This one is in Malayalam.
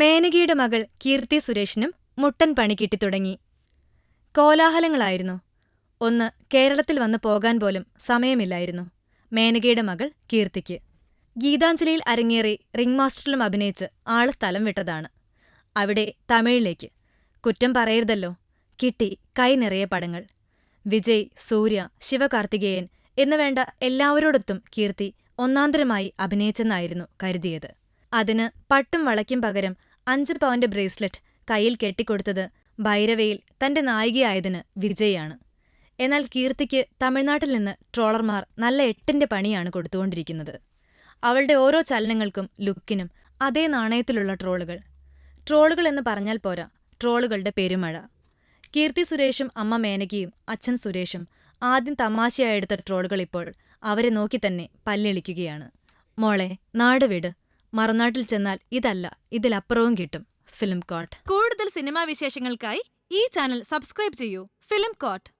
മേനകയുടെ മകൾ കീർത്തി സുരേഷിനും മുട്ടൻ പണി കിട്ടിത്തുടങ്ങി. കോലാഹലങ്ങളായിരുന്നു. ഒന്ന് കേരളത്തിൽ വന്ന് പോകാൻ പോലും സമയമില്ലായിരുന്നു. മേനകയുടെ മകൾ കീർത്തിക്ക്. ഗീതാഞ്ജലിയിൽ അരങ്ങേറി റിംഗ് മാസ്റ്ററിലും അഭിനയിച്ച് ആൾ സ്ഥലം വിട്ടതാണ്. അവിടെ തമിഴിലേക്ക്. കുറ്റം പറയരുതല്ലോ. കിട്ടി കൈ നിറയെ പടങ്ങൾ. വിജയ് സൂര്യ ശിവകാർത്തികേയൻ എന്നുവേണ്ട എല്ലാവരോടൊത്തും കീർത്തി ഒന്നാന്തരമായി അഭിനയിച്ചെന്നായിരുന്നു കരുതിയത്. അതിന് പട്ടും വളയ്ക്കും പകരം അഞ്ച് പവന്റെ ബ്രേസ്ലെറ്റ് കയ്യിൽ കെട്ടിക്കൊടുത്തത് ഭൈരവയിൽ തന്റെ നായികയായതിന് വിജയാണ്. എന്നാൽ കീർത്തിക്ക് തമിഴ്നാട്ടിൽ നിന്ന് ട്രോളർമാർ നല്ല എട്ടിന്റെ പണിയാണ് കൊടുത്തുകൊണ്ടിരിക്കുന്നത്. അവളുടെ ഓരോ ചലനങ്ങൾക്കും ലുക്കിനും അതേ നാണയത്തിലുള്ള ട്രോളുകൾ. ട്രോളുകൾ എന്ന് പറഞ്ഞാൽ പോരാ ട്രോളുകളുടെ പെരുമഴ. കീർത്തി സുരേഷും അമ്മ മേനകയും അച്ഛൻ സുരേഷും ആദ്യം തമാശയായെടുത്ത ട്രോളുകൾ ഇപ്പോൾ അവരെ നോക്കി തന്നെ പല്ലിളിക്കുകയാണ്. മോളെ നാട് വിട്. മറുനാട്ടിൽ ചെന്നാൽ ഇതല്ല ഇതിലപ്പുറവും കിട്ടും. Film coat. കൂടുതൽ സിനിമാ വിശേഷങ്ങൾക്കായി ഈ ചാനൽ സബ്സ്ക്രൈബ് ചെയ്യൂ. Film court.